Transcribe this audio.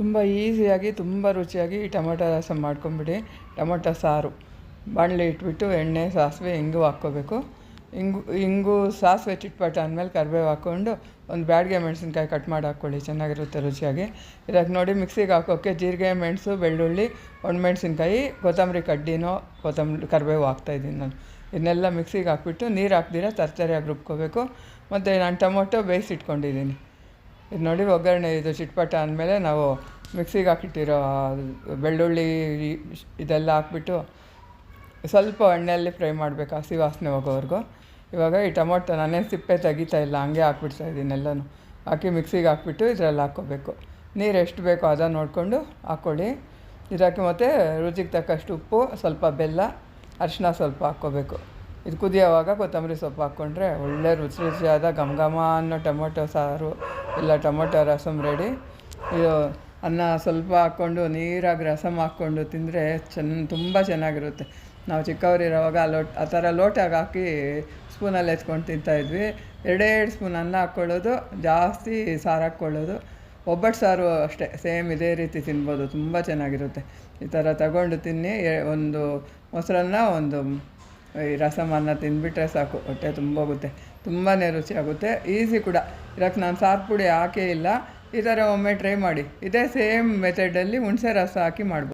ತುಂಬ ಈಸಿಯಾಗಿ, ತುಂಬ ರುಚಿಯಾಗಿ ಈ ಟೊಮೊಟೊ ರಸಂ ಮಾಡ್ಕೊಂಬಿಡಿ. ಟೊಮೊಟೊ ಸಾರು. ಬಾಣಲೆ ಇಟ್ಬಿಟ್ಟು ಎಣ್ಣೆ, ಸಾಸಿವೆ, ಇಂಗು ಹಾಕ್ಕೋಬೇಕು. ಇಂಗು ಇಂಗು, ಸಾಸಿವೆ ಚಿಟ್ಪಟ ಅಂದಮೇಲೆ ಕರಿಬೇವು ಹಾಕ್ಕೊಂಡು ಒಂದು ಬ್ಯಾಡಿಗೆ ಮೆಣಸಿನ್ಕಾಯಿ ಕಟ್ ಮಾಡಿ ಹಾಕ್ಕೊಳ್ಳಿ, ಚೆನ್ನಾಗಿರುತ್ತೆ ರುಚಿಯಾಗಿ. ಇದಕ್ಕೆ ನೋಡಿ ಮಿಕ್ಸಿಗೆ ಹಾಕೋಕ್ಕೆ ಜೀರಿಗೆ, ಮೆಣಸು, ಬೆಳ್ಳುಳ್ಳಿ, ಒಣಮೆಣಸಿನ್ಕಾಯಿ, ಕೊತ್ತಂಬರಿ ಕಡ್ಡಿನೋ ಕೊತ್ತಂಬರಿ, ಕರಿಬೇವು ಹಾಕ್ತಾಯಿದ್ದೀನಿ ನಾನು. ಇದನ್ನೆಲ್ಲ ಮಿಕ್ಸಿಗೆ ಹಾಕ್ಬಿಟ್ಟು ನೀರು ಹಾಕ್ದಿರ ತರ್ತರಿಯಾಗಿ ರುಬ್ಕೋಬೇಕು. ಮತ್ತು ನಾನು ಟೊಮೊಟೊ ಬೇಯಿಸಿಟ್ಕೊಂಡಿದ್ದೀನಿ. ಇದು ನೋಡಿ ಒಗ್ಗರಣೆ, ಇದು ಚಿಟ್ಪಟ ಅಂದಮೇಲೆ ನಾವು ಮಿಕ್ಸಿಗೆ ಹಾಕಿಟ್ಟಿರೋ ಬೆಳ್ಳುಳ್ಳಿ ಇದೆಲ್ಲ ಹಾಕ್ಬಿಟ್ಟು ಸ್ವಲ್ಪ ಎಣ್ಣೆಯಲ್ಲಿ ಫ್ರೈ ಮಾಡಬೇಕು ಹಸಿ ವಾಸನೆ ಹೋಗೋವರೆಗೂ. ಇವಾಗ ಈ ಟೊಮೊಟೊ ನಾನೇನು ಸಿಪ್ಪೆ ತೆಗಿತಾ ಇಲ್ಲ, ಹಂಗೆ ಹಾಕ್ಬಿಡ್ತಾ ಇದ್ದೀನಿ ಎಲ್ಲನೂ. ಹಾಕಿ ಮಿಕ್ಸಿಗೆ ಹಾಕ್ಬಿಟ್ಟು ಇದರಲ್ಲಿ ಹಾಕ್ಕೋಬೇಕು. ನೀರು ಎಷ್ಟು ಬೇಕೋ ಅದನ್ನು ನೋಡಿಕೊಂಡು ಹಾಕ್ಕೊಳ್ಳಿ. ಇದಕ್ಕೆ ಮತ್ತು ರುಚಿಗೆ ತಕ್ಕಷ್ಟು ಉಪ್ಪು, ಸ್ವಲ್ಪ ಬೆಲ್ಲ ಅರಿಶಿನ ಸ್ವಲ್ಪ ಹಾಕ್ಕೋಬೇಕು. ಇದು ಕುದಿಯೋವಾಗ ಕೊತ್ತಂಬರಿ ಸೊಪ್ಪು ಹಾಕ್ಕೊಂಡ್ರೆ ಒಳ್ಳೆ ರುಚಿ ರುಚಿಯಾದ ಘಮ ಘಮ ಅನ್ನೋ, ಟೊಮೊಟೊ, ಸಾರು, ಇಲ್ಲ ಟೊಮೊಟೊ ರಸಮ್ ರೆಡಿ ಇದು ಅನ್ನ ಸ್ವಲ್ಪ ಹಾಕ್ಕೊಂಡು ನೀರಾಗಿ ರಸಮ್ ಹಾಕ್ಕೊಂಡು ತಿಂದರೆ ಚೆನ್ನ ತುಂಬ ಚೆನ್ನಾಗಿರುತ್ತೆ. ನಾವು ಚಿಕ್ಕವರಿರೋವಾಗ ಲೋಟ ಆ ಥರ ಲೋಟಾಗಿ ಹಾಕಿ ಸ್ಪೂನಲ್ಲಿ ಎತ್ಕೊಂಡು ತಿಂತಾಯಿದ್ವಿ ಎರಡೆರಡು ಸ್ಪೂನ್ ಅನ್ನ ಹಾಕ್ಕೊಳ್ಳೋದು, ಜಾಸ್ತಿ ಸಾರು ಹಾಕ್ಕೊಳ್ಳೋದು. ಒಬ್ಬಟ್ಟು ಸಾರು ಅಷ್ಟೇ, ಸೇಮ್ ಇದೇ ರೀತಿ ತಿನ್ಬೋದು, ತುಂಬ ಚೆನ್ನಾಗಿರುತ್ತೆ. ಈ ಥರ ತಗೊಂಡು ತಿನ್ನಿ ಒಂದು ಮೊಸರನ್ನ ಒಂದು ಈ ರಸಮನ್ನ ತಿಂದುಬಿಟ್ರೆ ಸಾಕು, ಹೊಟ್ಟೆ ತುಂಬೋಗುತ್ತೆ ತುಂಬಾ ರುಚಿಯಾಗುತ್ತೆ ಈಸಿ ಕೂಡ. ಇದಕ್ಕೆ ನಾನು ಸಾರು ಪುಡಿ ಹಾಕೇ ಇಲ್ಲ, ಈ ಥರ ಒಮ್ಮೆ ಟ್ರೈ ಮಾಡಿ. ಇದೇ ಸೇಮ್ ಮೆಥಡಲ್ಲಿ ಹುಣಸೆ ರಸ ಹಾಕಿ ಮಾಡ್ಬೋದು.